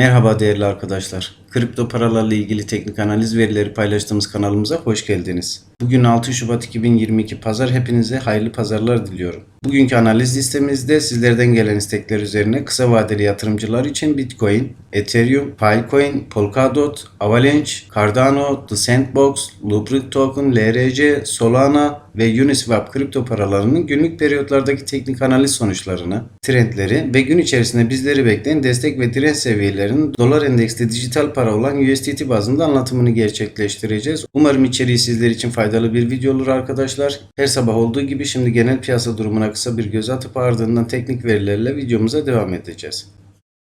Merhaba değerli arkadaşlar. Kripto paralarla ilgili teknik analiz verileri paylaştığımız kanalımıza hoş geldiniz. Bugün 6 Şubat 2022 Pazar hepinize hayırlı pazarlar diliyorum. Bugünkü analiz listemizde sizlerden gelen istekler üzerine kısa vadeli yatırımcılar için Bitcoin, Ethereum, Filecoin, Polkadot, Avalanche, Cardano, The Sandbox, Loopring Token, LRC, Solana ve Uniswap kripto paralarının günlük periyotlardaki teknik analiz sonuçlarını, trendleri ve gün içerisinde bizleri bekleyen destek ve direnç seviyelerinin dolar endeksli dijital para olan USDT bazında anlatımını gerçekleştireceğiz. Umarım içeriği sizler için faydalı bir video olur arkadaşlar. Her sabah olduğu gibi şimdi genel piyasa durumuna kısa bir göz atıp ardından teknik verilerle videomuza devam edeceğiz.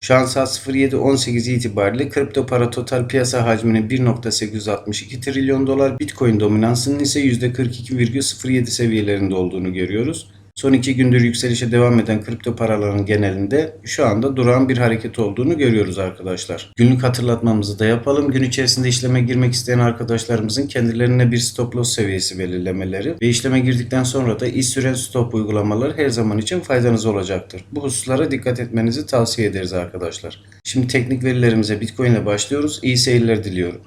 Şu an saat 07.18 itibariyle kripto para total piyasa hacminin 1.862 trilyon dolar, Bitcoin dominansının ise %42,07 seviyelerinde olduğunu görüyoruz. Son iki gündür yükselişe devam eden kripto paraların genelinde şu anda durağan bir hareket olduğunu görüyoruz arkadaşlar. Günlük hatırlatmamızı da yapalım. Gün içerisinde işleme girmek isteyen arkadaşlarımızın kendilerine bir stop loss seviyesi belirlemeleri ve işleme girdikten sonra da iş süren stop uygulamaları her zaman için faydanız olacaktır. Bu hususlara dikkat etmenizi tavsiye ederiz arkadaşlar. Şimdi teknik verilerimize Bitcoin ile başlıyoruz. İyi seyirler diliyorum.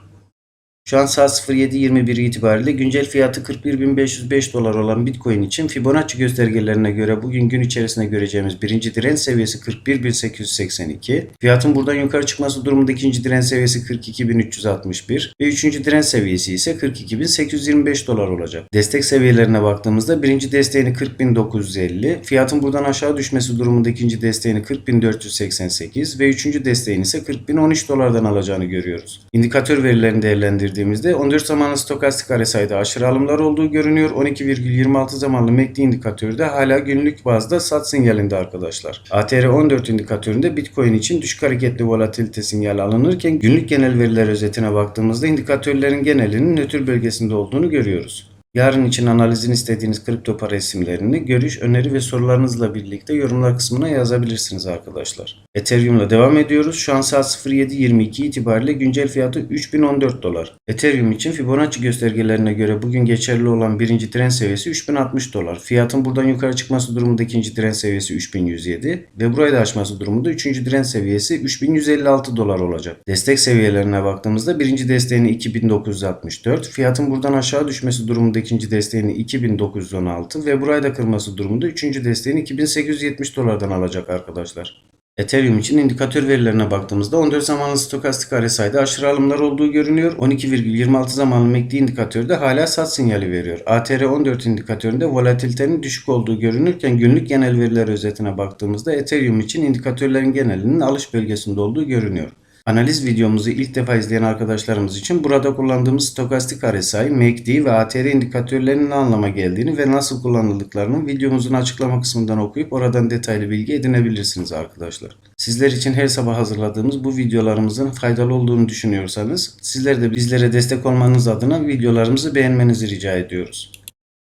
Şu an saat 07.21 itibariyle güncel fiyatı 41.505 dolar olan Bitcoin için Fibonacci göstergelerine göre bugün gün içerisinde göreceğimiz birinci direnç seviyesi 41.882. Fiyatın buradan yukarı çıkması durumunda ikinci direnç seviyesi 42.361 ve üçüncü direnç seviyesi ise 42.825 dolar olacak. Destek seviyelerine baktığımızda birinci desteğini 40.950, fiyatın buradan aşağı düşmesi durumunda ikinci desteğini 40.488 ve üçüncü desteğini ise 40.013 dolardan alacağını görüyoruz. İndikatör verilerini değerlendirdiğimizde 14 zamanlı stokastik RSI'de aşırı alımlar olduğu görünüyor. 12,26 zamanlı MACD indikatörde hala günlük bazda sat sinyalinde arkadaşlar. ATR 14 indikatöründe Bitcoin için düşük hareketli volatilite sinyali alınırken günlük genel veriler özetine baktığımızda indikatörlerin genelinin nötr bölgesinde olduğunu görüyoruz. Yarın için analizini istediğiniz kripto para isimlerini görüş, öneri ve sorularınızla birlikte yorumlar kısmına yazabilirsiniz arkadaşlar. Ethereum'la devam ediyoruz. Şu an saat 07.22 itibariyle güncel fiyatı 3014 dolar. Ethereum için Fibonacci göstergelerine göre bugün geçerli olan birinci direnç seviyesi 3060 dolar. Fiyatın buradan yukarı çıkması durumunda ikinci direnç seviyesi 3107 ve burayı da aşması durumunda üçüncü direnç seviyesi 3156 dolar olacak. Destek seviyelerine baktığımızda birinci desteğini 2964, fiyatın buradan aşağı düşmesi durumunda ikinci desteğini 2916 ve burayı da kırması durumunda üçüncü desteğini 2870 dolardan alacak arkadaşlar. Ethereum için indikatör verilerine baktığımızda 14 zamanlı stokastik RSI'de aşırı alımlar olduğu görünüyor. 12,26 zamanlı MACD indikatörde hala sat sinyali veriyor. ATR 14 indikatöründe volatilitenin düşük olduğu görünürken günlük genel veriler özetine baktığımızda Ethereum için indikatörlerin genelinin alış bölgesinde olduğu görünüyor. Analiz videomuzu ilk defa izleyen arkadaşlarımız için burada kullandığımız stokastik RSI, MACD ve ATR indikatörlerinin ne anlama geldiğini ve nasıl kullanıldıklarını videomuzun açıklama kısmından okuyup oradan detaylı bilgi edinebilirsiniz arkadaşlar. Sizler için her sabah hazırladığımız bu videolarımızın faydalı olduğunu düşünüyorsanız sizler de bizlere destek olmanız adına videolarımızı beğenmenizi rica ediyoruz.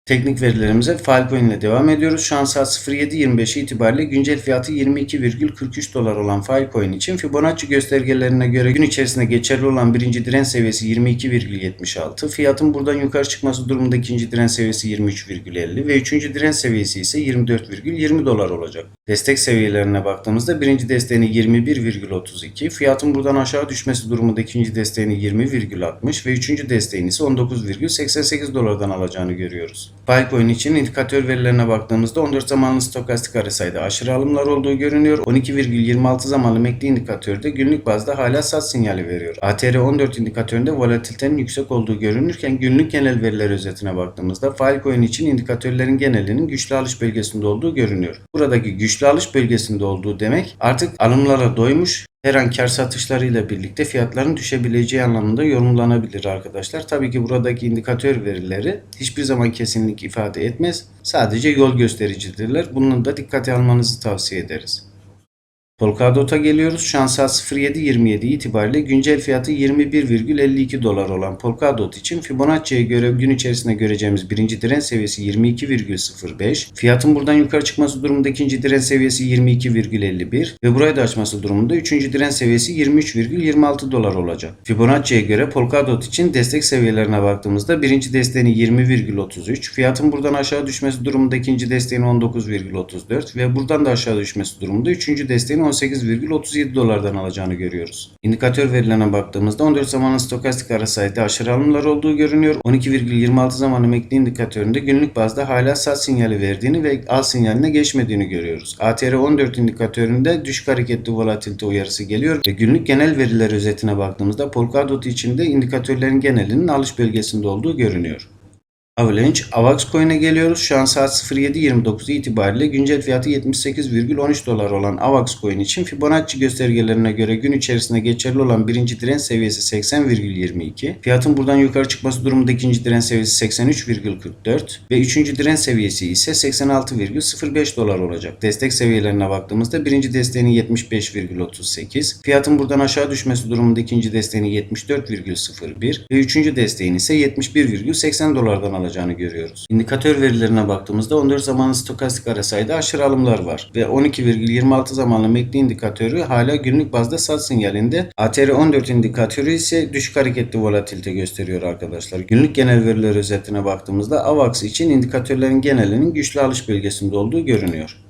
Teknik verilerimize Filecoin ile devam ediyoruz. Şu an saat 07.25 itibariyle güncel fiyatı 22,43 dolar olan Filecoin için Fibonacci göstergelerine göre gün içerisinde geçerli olan birinci direnç seviyesi 22,76. Fiyatın buradan yukarı çıkması durumunda ikinci direnç seviyesi 23,50 ve üçüncü direnç seviyesi ise 24,20 dolar olacak. Destek seviyelerine baktığımızda birinci desteğini 21,32, fiyatın buradan aşağı düşmesi durumunda ikinci desteğini 20,60 ve üçüncü desteğini ise 19,88 dolardan alacağını görüyoruz. Filecoin için indikatör verilerine baktığımızda 14 zamanlı stokastik RSI'de aşırı alımlar olduğu görünüyor. 12,26 zamanlı MACD indikatörde günlük bazda hala sat sinyali veriyor. ATR 14 indikatöründe volatilitenin yüksek olduğu görünürken günlük genel veriler özetine baktığımızda Filecoin için indikatörlerin genelinin güçlü alış bölgesinde olduğu görünüyor. Buradaki güçlü alış bölgesinde olduğu demek artık alımlara doymuş her an kar satışlarıyla birlikte fiyatların düşebileceği anlamında yorumlanabilir arkadaşlar. Tabii ki buradaki indikatör verileri hiçbir zaman kesinlik ifade etmez. Sadece yol göstericidirler. Bunu da dikkate almanızı tavsiye ederiz. Polkadot'a geliyoruz. Şu an saat 07.27 itibariyle güncel fiyatı 21,52 dolar olan Polkadot için Fibonacci'ye göre gün içerisinde göreceğimiz birinci direnç seviyesi 22,05. Fiyatın buradan yukarı çıkması durumunda ikinci direnç seviyesi 22,51 ve burayı da açması durumunda üçüncü direnç seviyesi 23,26 dolar olacak. Fibonacci'ye göre Polkadot için destek seviyelerine baktığımızda birinci desteğini 20,33, fiyatın buradan aşağı düşmesi durumunda ikinci desteğini 19,34 ve buradan da aşağı düşmesi durumunda üçüncü desteğini 18,37 dolardan alacağını görüyoruz. İndikatör verilerine baktığımızda 14 zamanlı stokastik ara sayıda aşırı alımlar olduğu görünüyor. 12,26 zamanlı MACD indikatöründe günlük bazda hala sat sinyali verdiğini ve al sinyaline geçmediğini görüyoruz. ATR 14 indikatöründe düşük hareketli volatilite uyarısı geliyor ve günlük genel veriler özetine baktığımızda Polkadot içinde indikatörlerin genelinin alış bölgesinde olduğu görünüyor. Avalanche, AVAX Coin'e geliyoruz. Şu an saat 07.29 itibariyle güncel fiyatı 78,13 dolar olan AVAX Coin için Fibonacci göstergelerine göre gün içerisinde geçerli olan birinci direnç seviyesi 80,22. Fiyatın buradan yukarı çıkması durumunda ikinci direnç seviyesi 83,44 ve üçüncü direnç seviyesi ise 86,05 dolar olacak. Destek seviyelerine baktığımızda birinci desteğini 75,38. Fiyatın buradan aşağı düşmesi durumunda ikinci desteğini 74,01 ve üçüncü desteğini ise 71,80 dolardan alacağını görüyoruz. İndikatör verilerine baktığımızda 14 zamanlı stokastik arasayda aşırı alımlar var ve 12,26 zamanlı MACD indikatörü hala günlük bazda sat sinyalinde. ATR 14 indikatörü ise düşük hareketli volatilite gösteriyor arkadaşlar. Günlük genel veriler özetine baktığımızda AVAX için indikatörlerin genelinin güçlü alış bölgesinde olduğu görünüyor.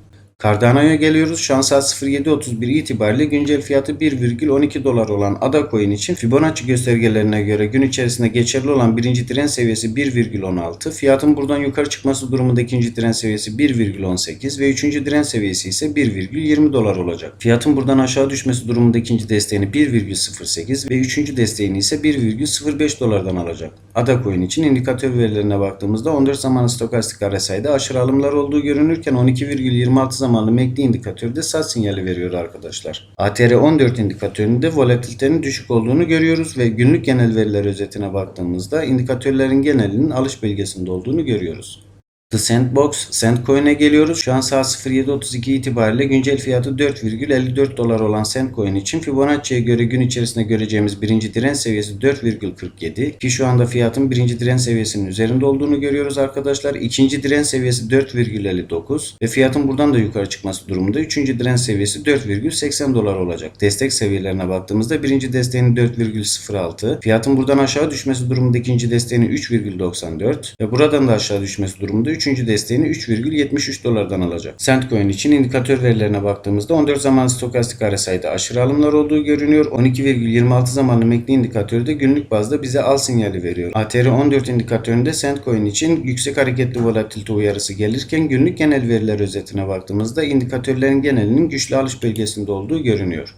Cardano'ya geliyoruz. Şu an saat 07.31 itibariyle güncel fiyatı 1,12 dolar olan ADA coin için Fibonacci göstergelerine göre gün içerisinde geçerli olan birinci direnç seviyesi 1,16. Fiyatın buradan yukarı çıkması durumunda ikinci direnç seviyesi 1,18 ve üçüncü direnç seviyesi ise 1,20 dolar olacak. Fiyatın buradan aşağı düşmesi durumunda ikinci desteğini 1,08 ve üçüncü desteğini ise 1,05 dolardan alacak. ADA coin için indikatör verilerine baktığımızda 14 zamanlı stokastik RSI'de aşırı alımlar olduğu görünürken 12,26 zamanlı MACD indikatörü de sat sinyali veriyor arkadaşlar. ATR 14 indikatöründe volatilitenin düşük olduğunu görüyoruz ve günlük genel veriler özetine baktığımızda indikatörlerin genelinin alış bölgesinde olduğunu görüyoruz. The Sandbox, Sandcoin'e geliyoruz. Şu an saat 07.32 itibariyle güncel fiyatı 4,54 dolar olan Sandcoin için Fibonacci'ye göre gün içerisinde göreceğimiz birinci direnç seviyesi 4,47 ki şu anda fiyatın birinci direnç seviyesinin üzerinde olduğunu görüyoruz arkadaşlar. İkinci direnç seviyesi 4,59 ve fiyatın buradan da yukarı çıkması durumunda üçüncü direnç seviyesi 4,80 dolar olacak. Destek seviyelerine baktığımızda birinci desteğini 4,06 fiyatın buradan aşağı düşmesi durumunda ikinci desteğini 3,94 ve buradan da aşağı düşmesi durumunda üçüncü desteğini 3,73 dolardan alacak. Centcoin için indikatör verilerine baktığımızda 14 zamanlı stokastik RSI'de aşırı alımlar olduğu görünüyor. 12,26 zamanlı MACD indikatörü de günlük bazda bize al sinyali veriyor. ATR 14 indikatöründe Centcoin için yüksek hareketli volatilite uyarısı gelirken günlük genel veriler özetine baktığımızda indikatörlerin genelinin güçlü alış bölgesinde olduğu görünüyor.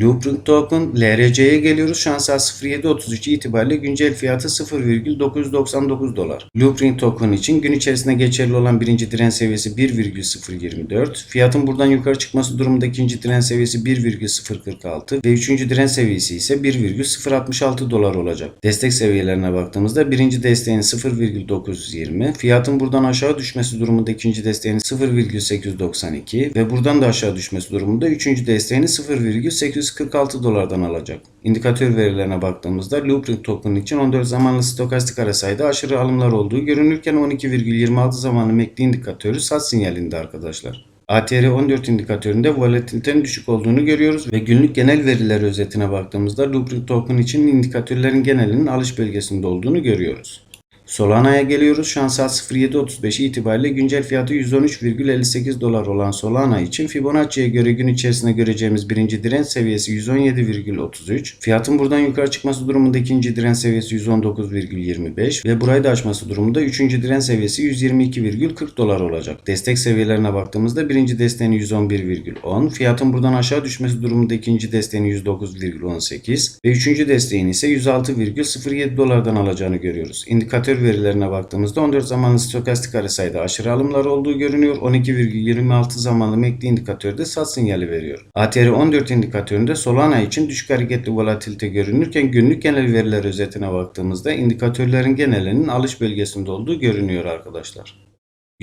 Loopring Token LRC'ye geliyoruz. Şu an saat 07.33 itibariyle güncel fiyatı 0,999 dolar. Loopring Token için gün içerisinde geçerli olan birinci direnç seviyesi 1,024. Fiyatın buradan yukarı çıkması durumunda ikinci direnç seviyesi 1,046 ve üçüncü direnç seviyesi ise 1,066 dolar olacak. Destek seviyelerine baktığımızda birinci desteğin 0,920, fiyatın buradan aşağı düşmesi durumunda ikinci desteğin 0,892 ve buradan da aşağı düşmesi durumunda üçüncü desteğini 0,8 146 dolardan alacak. İndikatör verilerine baktığımızda Loopring token için 14 zamanlı stokastik arasayda aşırı alımlar olduğu görünürken 12,26 zamanlı MACD indikatörü sat sinyalinde arkadaşlar. ATR 14 indikatöründe volatilitenin düşük olduğunu görüyoruz ve günlük genel veriler özetine baktığımızda Loopring token için indikatörlerin genelinin alış bölgesinde olduğunu görüyoruz. Solana'ya geliyoruz. Şu an saat 07.35 itibariyle güncel fiyatı 113,58 dolar olan Solana için Fibonacci'ye göre gün içerisinde göreceğimiz birinci direnç seviyesi 117,33. Fiyatın buradan yukarı çıkması durumunda ikinci direnç seviyesi 119,25 ve burayı da aşması durumunda üçüncü direnç seviyesi 122,40 dolar olacak. Destek seviyelerine baktığımızda birinci desteğin 111,10, fiyatın buradan aşağı düşmesi durumunda ikinci desteğin 109,18 ve üçüncü desteğin ise 106,07 dolardan alacağını görüyoruz. İndikatör verilerine baktığımızda 14 zamanlı stokastik RSI'de aşırı alımlar olduğu görünüyor. 12,26 zamanlı MACD indikatörde sat sinyali veriyor. ATR 14 indikatöründe Solana için düşük hareketli volatilite görünürken günlük genel veriler özetine baktığımızda indikatörlerin genelinin alış bölgesinde olduğu görünüyor arkadaşlar.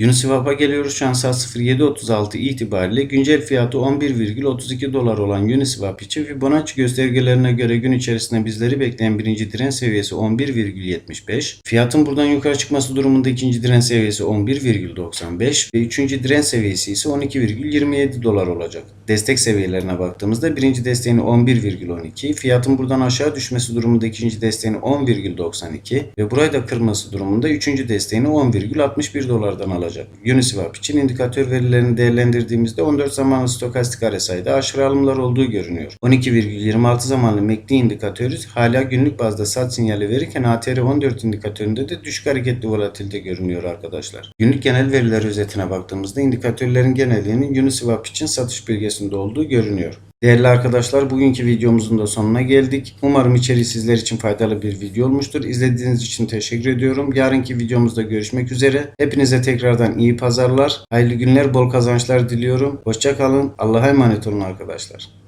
Uniswap'a geliyoruz. Şu an saat 07.36 itibariyle güncel fiyatı 11,32 dolar olan Uniswap için Fibonacci göstergelerine göre gün içerisinde bizleri bekleyen birinci direnç seviyesi 11,75. Fiyatın buradan yukarı çıkması durumunda ikinci direnç seviyesi 11,95 ve üçüncü direnç seviyesi ise 12,27 dolar olacak. Destek seviyelerine baktığımızda birinci desteğini 11,12, fiyatın buradan aşağı düşmesi durumunda ikinci desteğini 10,92 ve burayı da kırması durumunda üçüncü desteğini 10,61 dolardan alacak. Olacak. Uniswap için indikatör verilerini değerlendirdiğimizde 14 zamanlı stokastik RSI'de aşırı alımlar olduğu görünüyor. 12,26 zamanlı MACD indikatörü hala günlük bazda sat sinyali verirken ATR14 indikatöründe de düşük hareketli volatilite görünüyor arkadaşlar. Günlük genel veriler özetine baktığımızda indikatörlerin genelliğinin Uniswap için satış bölgesinde olduğu görünüyor. Değerli arkadaşlar bugünkü videomuzun da sonuna geldik. Umarım içeriği sizler için faydalı bir video olmuştur. İzlediğiniz için teşekkür ediyorum. Yarınki videomuzda görüşmek üzere. Hepinize tekrardan iyi pazarlar, hayırlı günler, bol kazançlar diliyorum. Hoşçakalın. Allah'a emanet olun arkadaşlar.